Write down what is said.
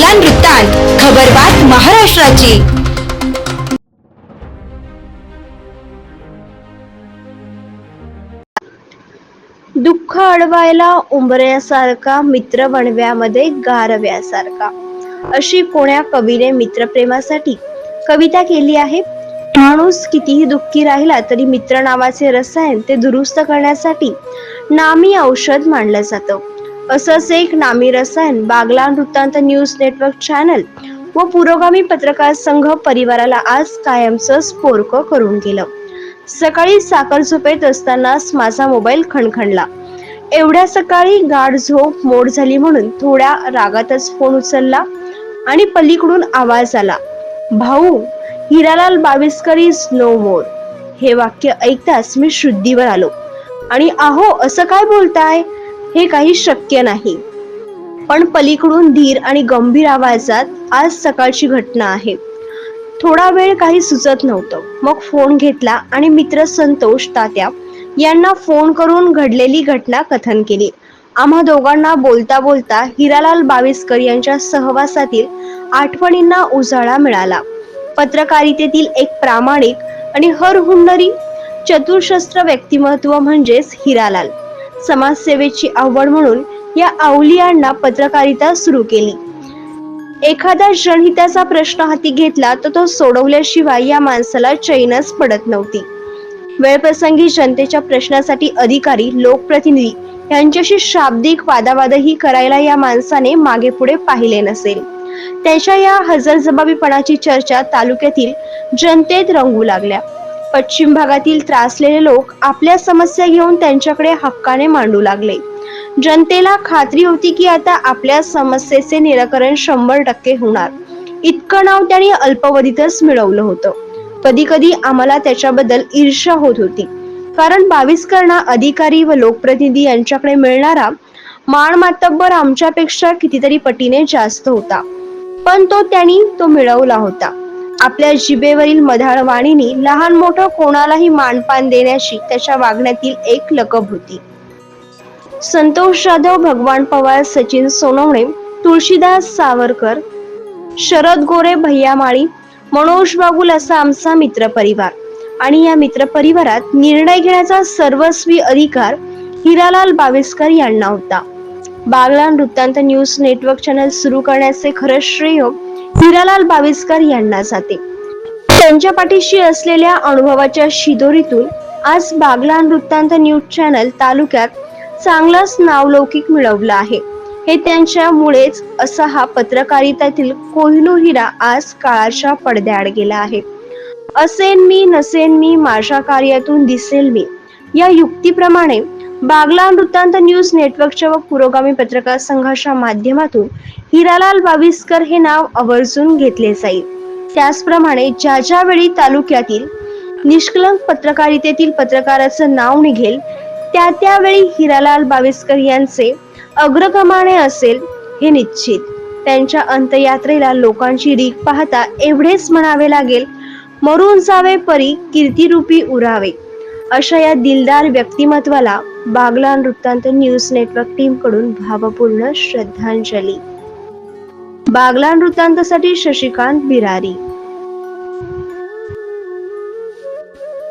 बागला वृत्तांत खबरबात महाराष्ट्राची. दुःख अडवायला उंबऱ्यासारखा मित्र बनव्यामध्ये गारव्यासारखा. अशी कोण्या कवीने मित्रप्रेमासाठी कविता केली आहे? माणूस कितीही दुःखी राहिला तरी मित्र नावाचे रसायन ते दुरुस्त करण्यासाठी नामी औषध मानलं जातं. असंच एक नामी रसायन बागला वृत्तांत न्यूज नेटवर्क चॅनल व पुरोगामी पत्रकार संघ परिवाराला आज कायमचं स्फोरक करून गेलं. सकाळी साखर झोपेत असतानाच माझा मोबाईल खणखणला. एवढ्या सकाळी गाढ झोप मोड झाली म्हणून थोड्या रागातच फोन उचलला आणि पलीकडून आवाज आला भाऊ Hiralal Bawiskar is no more हे वाक्य ऐकताच मी शुद्धीवर आलो. आणि आहो असं काय बोलताय? हे काही शक्य नाही. पण पलीकडून धीर आणि गंभीर आवाजात आज सकाळची घटना आहे. थोडा वेळ काही सुचत नव्हतं. मग फोन घेतला आणि मित्र संतोष तात्या यांना फोन करून घडलेली घटना कथन केली. आम्हा दोघांना बोलता बोलता हिरालाल बावीसकर यांच्या सहवासातील आठवणींना उजाळा मिळाला. पत्रकारितेतील एक प्रामाणिक आणि हरहुन्नरी चतुर्शस्त्र व्यक्तिमत्व म्हणजेच हिरालाल. समाजसेवेची आवड म्हणून या अवलियांना पत्रकारिता सुरू केली. एखादा जनहिताचा प्रश्न हाती घेतला तर तो सोडवल्याशिवाय या माणसाला चैनच पडत नव्हती. वेळप्रसंगी जनतेच्या प्रश्नासाठी अधिकारी लोकप्रतिनिधी यांच्याशी शाब्दिक वादावादही करायला या माणसाने मागे पुढे पाहिले नसेल. त्याच्या या हजरजबाबीपणाची चर्चा तालुक्यातील जनतेत रंगू लागल्या. पश्चिम भागातील त्रासलेले लोक आपल्या समस्या घेऊन त्यांच्याकडे हक्काने मांडू लागले. जनतेला खात्री होती की आता आपल्या समस्येचे निराकरण शंभर टक्के होणार. इतकं नाव त्यांनी अल्पवधीतच मिळवलं होतं. कधी कधी आम्हाला त्याच्याबद्दल ईर्ष्या होत होती. कारण बावीसकरणा अधिकारी व लोकप्रतिनिधी यांच्याकडे मिळणारा मान मातब्बर आमच्यापेक्षा कितीतरी पटीने जास्त होता. पण तो त्यांनी तो मिळवला होता. आपल्या जिबेवरील मधाळ वाणीने लहान मोठं कोणालाही मानपान देण्याची त्याच्या वागण्यातील एक लकब होती संतोष जाधव भगवान पवार सचिन सोनवणे तुळशीदास सावरकर शरद गोरे भैया माळी मनोज बागुल असा आमचा मित्र परिवार आणि या मित्र परिवारात निर्णय घेण्याचा सर्वस्वी अधिकार हिरालाल बावेस्कर यांना होता. बागला वृत्तांत न्यूज नेटवर्क चॅनल सुरू करण्याचे खरं श्रेय हिरालाल बाविस्कर यांना जाते. त्यांच्या पाठीशी असलेल्या अनुभवाच्या शिदोरीतून आज बागला वृत्तांत न्यूज चॅनल तालुक्यात चांगलाच नावलौकिक मिळवलं आहे. हे त्यांच्यामुळेच असा हा पत्रकारितातील कोहिनूर हिरा आज काळाच्या पडद्याआड गेला आहे. असेन मी नसेन मी माझ्या कार्यातून दिसेल मी. या युक्तीप्रमाणे बागला वृत्तांत न्यूज नेटवर्कच्या व पुरोगामी पत्रकार संघाच्या माध्यमातून हिरालाल बाविस्कर हे नाव आवर्जून घेतले जाईल. त्याचप्रमाणे ज्या ज्या वेळी तालुक्यातील निष्कलंक पत्रकारितेतील पत्रकाराचं नाव निघेल त्या त्यावेळी हिरालाल बाविस्कर यांचे अग्रक्रमाने असेल हे निश्चित. त्यांच्या अंतयात्रेला लोकांची रीक पाहता एवढेच म्हणावे लागेल मरून जावे परी कीर्तिरूपी उरावे. अशा या दिलदार व्यक्तिमत्वाला बागला वृत्तांत न्यूज नेटवर्क टीमकडून भावपूर्ण श्रद्धांजली. बागला वृत्तांतसाठी शशिकांत बिरारी.